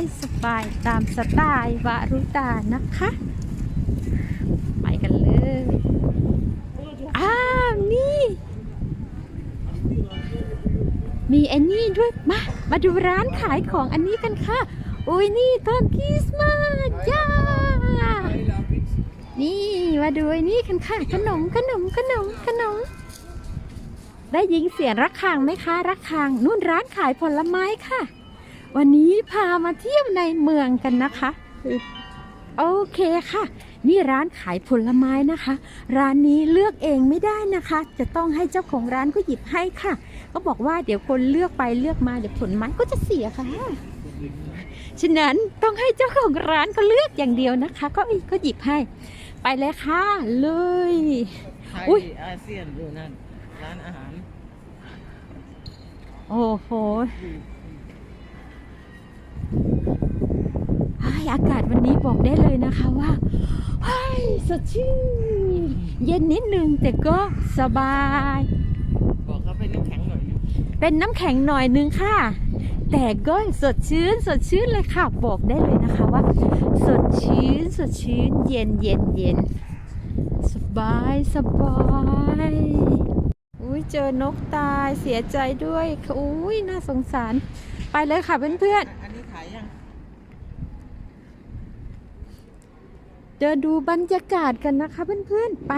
ายสบายตามสไตล์วารุตานะคะ ไปกันเลย อ้าว นี่ มีอันนี้ด้วยมา มาดูร้านขายของอันนี้กันค่ะ อุ้ยนี่ต้นคริสต์มาสจ้า นี่มาดูไอ้นี่กันค่ะ ขนมขนมขนมขนมได้ยินเสียงระฆังไหมคะระฆังนู่นร้านขายผลไม้ค่ะ วันนี้พามาเที่ยวในเมืองกันนะคะ โอเคค่ะ นี่ร้านขายผลไม้นะคะ ร้านนี้เลือกเองไม่ได้นะคะ จะต้องให้เจ้าของร้านก็หยิบให้ค่ะ ก็บอกว่าเดี๋ยวคนเลือกไปเลือกมาเดี๋ยวผลไม้ก็จะเสียค่ะฉะนั้นต้องให้เจ้าของร้านเขาเลือกอย่างเดียวนะคะ ก็ก็หยิบให้ ไปเลยค่ะเลยไทยอุ๊ยอาเซียนอยู่นั่นร้านอาหาร โอ้โห อ้อากาศวันนี้บอกได้เลยนะคะว่าเฮ้ยสดชื่นเย็นนิดนึงแต่ก็สบาย บอกเขาเป็นน้ำแข็งหน่อยเป็นน้ำแข็งหน่อยนึงค่ะ แต่ก็สดชื่นสดชื่นเลยค่ะ บอกได้เลยนะคะว่า สดชื่นสดชื่นเย็นเย็นเย็นสบายสบายอุ้ยเจอนกตายเสียใจด้วยอุ้ยน่าสงสาร ไปเลยค่ะเพื่อนอันนี้ขายยัง ๆ เดินดูบรรยากาศกันนะคะเพื่อนๆ ไป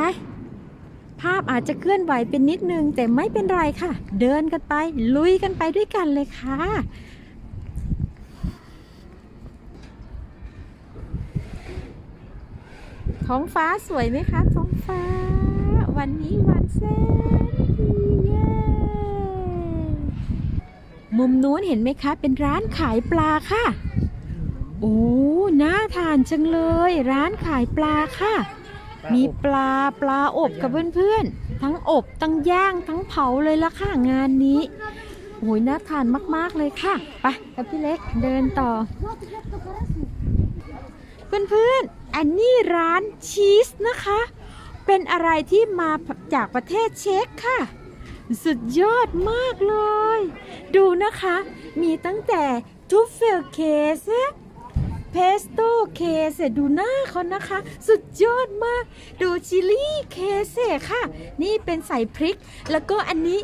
ภาพอาจจะเคลื่อนไหวเป็นนิดนึง แต่ไม่เป็นไรค่ะ เดินกันไป ลุยกันไปด้วยกันเลยค่ะท้องฟ้าสวยไหมคะท้องฟ้า วันนี้วันแสนดีเย้มุมนู้นเห็นไหมคะ เป็นร้านขายปลาค่ะ โอ้น่าทานจังเลย ร้านขายปลาค่ะ มีปลาปลาอบกับเพื่อนๆ ทั้งอบทั้งย่างทั้งเผาเลยละค่ะงานนี้โอ้ยน่าทานมากๆเลยค่ะ ไปกับพี่เล็กเดินต่อ เพื่อนๆ อันนี้ร้านชีสนะคะ เป็นอะไรที่มาจากประเทศเช็กค่ะ สุดยอดมากเลย ดูนะคะ มีตั้งแต่ทูเฟลเคส เพสโต้เคเซดูหน้าเขานะคะ สุดยอดมาก ดูชิลลี่เคเซค่ะ นี่เป็นใส่พริก แล้วก็อันนี้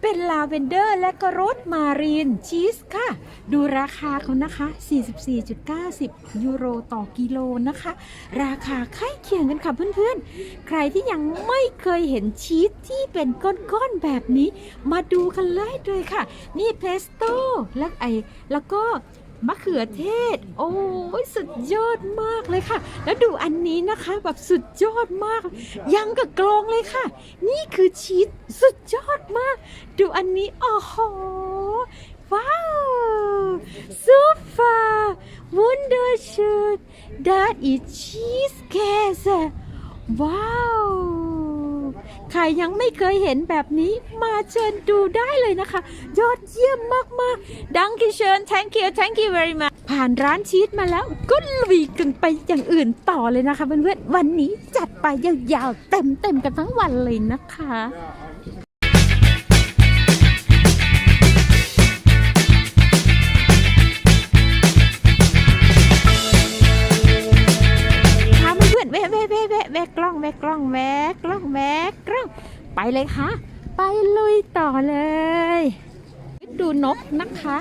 เป็นลาเวนเดอร์และก็รสมารีนชีสค่ะ ดูราคาเขานะคะ 44.90 ยูโรต่อกิโลนะคะ ราคาใกล้เคียงกันค่ะเพื่อนๆ ใครที่ยังไม่เคยเห็นชีสที่เป็นก้อนๆแบบนี้ มาดูกันเลยเลยค่ะ นี่เพสโต้และไอแล้วก็ มะเขือเทศ โอ้ยสุดยอดมากเลยค่ะ แล้วดูอันนี้นะคะแบบสุดยอดมาก ยังกับกลองเลยค่ะ นี่คือชีสสุดยอดมาก ดูอันนี้โอ้โหว้าวซูเปอร์วุนเดอร์ชูด that is cheese ว้าว ใครยังไม่เคยเห็นแบบนี้มาเชิญดูได้เลยนะคะ ยอดเยี่ยมมากๆดังกิเชิญ thank you thank you very much ผ่านร้านชีสมาแล้วก็ลุยกันไปอย่างอื่นต่อเลยนะคะเพื่อนๆวันนี้จัดไปยาวๆเต็มๆกันทั้งวันเลยนะคะ องแวะกล้องแวะกล้องไปเลยค่ะ ไปลุยต่อเลย ดูนกนะคะ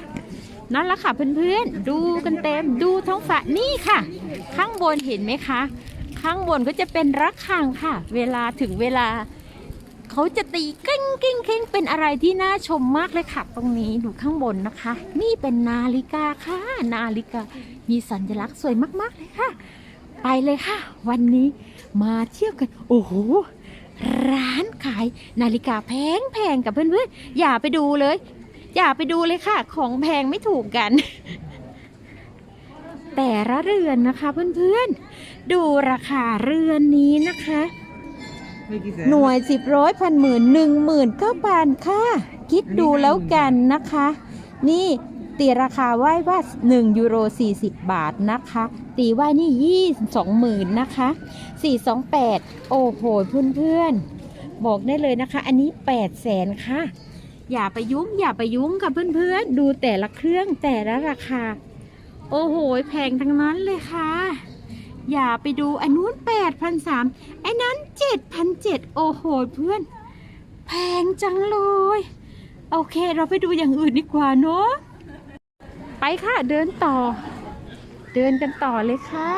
นั่นละค่ะเพื่อนๆ ดูกันเต็มดูท้องฟ้านี่ค่ะ ข้างบนเห็นไหมคะ ข้างบนก็จะเป็นระฆังค่ะ เวลาถึงเวลา เขาจะตีกิ้งกิ้งกิ้งเป็นอะไรที่น่าชมมากเลยค่ะ ตรงนี้ดูข้างบนนะคะ นี่เป็นนาฬิกาค่ะ นาฬิกามีสัญลักษณ์สวยมากๆเลยค่ะ ไปเลยค่ะ วันนี้ มาเที่ยวกัน โอ้โห ร้านขายนาฬิกาแพงแพงๆกับเพื่อนๆ อย่าไปดูเลย อย่าไปดูเลยค่ะ ของแพงไม่ถูกกัน แต่ละเรือนนะคะเพื่อนๆ ดูราคาเรือนนี้นะคะไม่กี่แสนหน่วยสิบร้อยพันหมื่นหนึ่งหมื่นเก้าพันค่ะ คิดดูแล้วกันนะคะ นี่ตีราคาไว้ว่า1ยูโร40 บาทนะคะ ตีไว้นี่22หมื่นนะคะ428โอ้โหเพื่อนๆ บอกได้เลยนะคะ อันนี้8แสนค่ะ อย่าไปยุ่งอย่าไปยุ่งกับเพื่อนๆ ดูแต่ละเครื่องแต่ละราคา โอ้โหแพงทั้งนั้นเลยค่ะ อย่าไปดูอันนู้นแปดพันสามไอ้นั้นเจ็ดพันเจ็ดโอ้โหเพื่อน แพงจังเลยโอเค เราไปดูอย่างอื่นดีกว่าเนาะไปค่ะเดินต่อ เดินกันต่อเลยค่ะ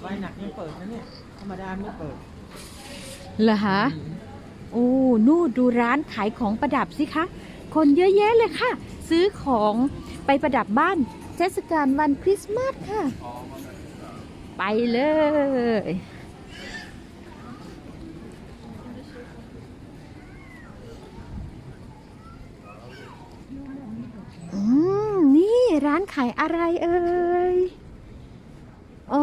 ไวหนักยังเปิดนะเนี่ย ธรรมดาไม่เปิด เหรอคะโอ้ นู่นดูร้านขายของประดับสิคะ คนเยอะแยะเลยค่ะ ซื้อของไปประดับบ้านเทศกาลวันคริสต์มาสค่ะ ไปเลย อืม นี่ร้านขายอะไรเอ่ยอ๋อ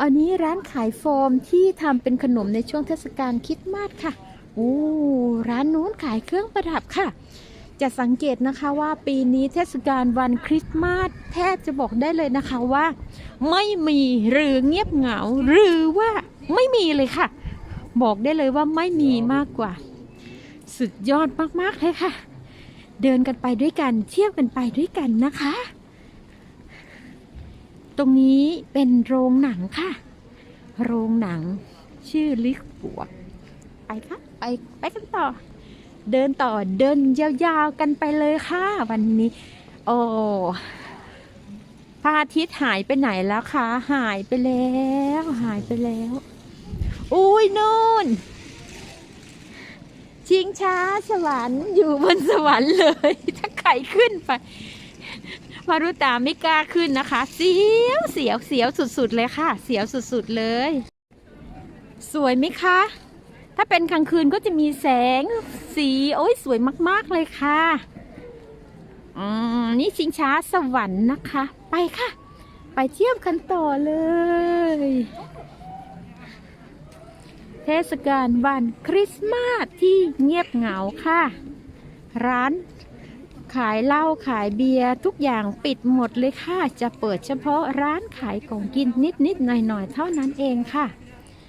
อันนี้ร้านขายโฟมที่ทำเป็นขนมในช่วงเทศกาลคริดมาสค่ะ โอ้ ร้านนู้นขายเครื่องประดับค่ะ จะสังเกตนะคะว่าปีนี้เทศกาลวันคริสต์มาสแทบจะบอกได้เลยนะคะว่า ไม่มีหรือเงียบเหงา หรือว่าไม่มีเลยค่ะ บอกได้เลยว่าไม่มีมากกว่า สุดยอดมากๆเลยค่ะ เดินกันไปด้วยกันเที่ยวกันไปด้วยกันนะคะ ตรงนี้เป็นโรงหนังค่ะ โรงหนังชื่อลิกบวกไปค่ะไปไปกันต่อ เดินต่อเดินยาวๆกันไปเลยค่ะ วันนี้ โอ้พระอาทิตย์หายไปไหนแล้วคะหายไปแล้ว หายไปแล้ว อุ้ยนู่น ชิงช้าสวรรค์อยู่บนสวรรค์เลย ถ้าใครขึ้นไปมารุตาไม่กล้าขึ้นนะคะ เสียวเสียวเสียวสุดๆเลยค่ะ เสียวสุดๆเลย สวยไหมคะ ถ้าเป็นกลางคืนก็จะมีแสงสีโอ้ยสวยมากๆเลยค่ะอืมนี่ชิงช้าสวรรค์นะคะ ไปค่ะ ไปเที่ยวกันต่อเลย ทศกาลวันคริสต์มาสที่เงียบเหงาค่ะ ร้านขายเหล้าขายเบียร์ทุกอย่างปิดหมดเลยค่ะ จะเปิดเฉพาะร้านขายของกินนิดๆหน่อยๆเท่านั้นเองค่ะ